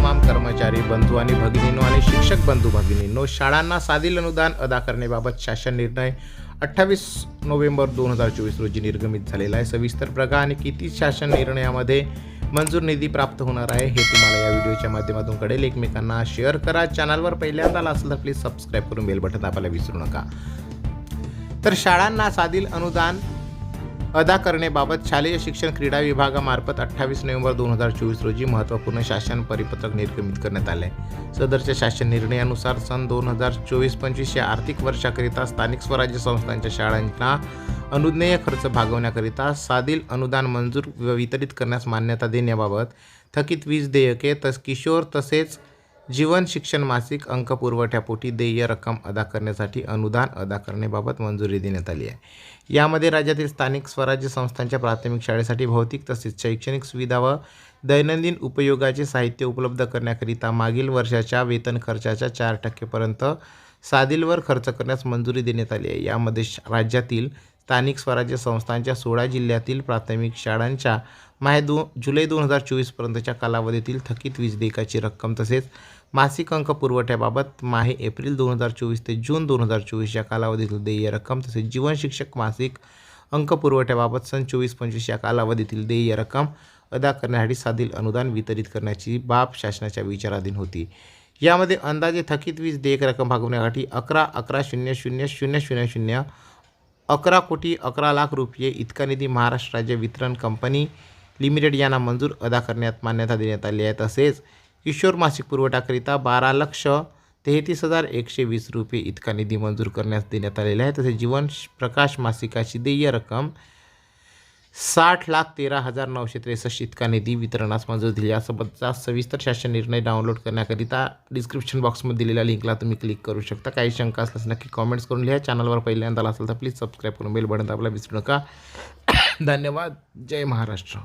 तमाम कर्मचारी बंधू आणि भगिनींनो आणि शिक्षक बंधू भगिनींनो शाळांना साधील अनुदान अदा करण्याबाबत शासन निर्णय अठ्ठावीस नोव्हेंबर दोन हजार चोवीस रोजी निर्गमित झालेला आहे. सविस्तर प्रगा आणि किती शासन निर्णयामध्ये मंजूर निधी प्राप्त होणार आहे हे तुम्हाला या व्हिडिओच्या माध्यमातून कळेल एकमेकांना शेअर करा. चॅनलवर पहिल्यांदा आला असेल तर प्लीज सबस्क्राईब करून बेल बटन दाबायला विसरू नका. तर शाळांना साधील अनुदान अदा करण्याबाबत शालेय शिक्षण क्रीडा विभागामार्फत अठ्ठावीस नोव्हेंबर दोन हजार चोवीस रोजी महत्त्वपूर्ण शासन परिपत्रक निर्गमित करण्यात आले. सदरच्या शासन निर्णयानुसार सन दोन हजार चोवीस पंचवीस या आर्थिक वर्षाकरिता स्थानिक स्वराज्य संस्थांच्या शाळांना अनुज्ञेय खर्च भागवण्याकरिता साधील अनुदान मंजूर व वितरित करण्यास मान्यता देण्याबाबत थकीत वीज देयके तस किशोर तसेच जीवन शिक्षण मासिक अंक पुरवठ्यापोटी देय रक्कम अदा करण्यासाठी अनुदान अदा करण्याबाबत मंजुरी देण्यात आली आहे. यामध्ये राज्यातील स्थानिक स्वराज्य संस्थांच्या प्राथमिक शाळेसाठी भौतिक तसेच शैक्षणिक सुविधा व दैनंदिन उपयोगाचे साहित्य उपलब्ध करण्याकरिता मागील वर्षाच्या वेतन खर्चाच्या चार टक्केपर्यंत साधीलवर खर्च करण्यास मंजुरी देण्यात आली आहे. यामध्ये श- राज्यातील स्थानिक स्वराज्य संस्थांच्या सोळा जिल्ह्यातील प्राथमिक शाळांच्या माहे दो जुलै दोन हजार चोवीसपर्यंतच्या कालावधीतील थकीत वीज देयकाची रक्कम तसेच मासिक अंक पुरवठ्याबाबत माहे एप्रिल दोन हजार चोवीस ते जून दोन हजार चोवीस या कालावधीतील देय रक्कम तसेच जीवन शिक्षक मासिक अंक पुरवठ्याबाबत सन चोवीस पंचवीस या कालावधीतील देय रक्कम अदा करण्यासाठी साधील अनुदान वितरित करण्याची बाब शासनाच्या विचाराधीन होती. यामध्ये अंदाजे थकीत वीज देयक रक्कम भागवण्यासाठी अकरा अकरा शून्य शून्य शून्य शून्य शून्य अकरा कोटी अकरा लाख रुपये इतका निधी महाराष्ट्र राज्य वितरण कंपनी लिमिटेड यांना मंजूर अदा करण्यात मान्यता देण्यात आली आहे. तसेच किशोर मासिक पुरवठाकरिता बारा लक्ष तेहतीस हजार एकशे वीस रुपये इतका निधी मंजूर करण्यास देण्यात आलेला आहे. तसेच जीवन प्रकाश मासिकाची देय रक्कम साठ लाख तेरा हजार नऊशे त्रेसष्ट इतका निधी वितरणास मंजूर दिली. यासोबतचा सविस्तर शासन निर्णय डाउनलोड करण्याकरिता डिस्क्रिप्शन बॉक्समध्ये दिलेल्या लिंकला तुम्ही क्लिक करू शकता. काही शंका असल्यास नक्की कॉमेंट्स करून लिहा. चॅनलवर पहिल्यांदा असेल तर प्लीज सबस्क्राईब करून बेल बटन दाबायला विसरू नका. धन्यवाद. जय महाराष्ट्र.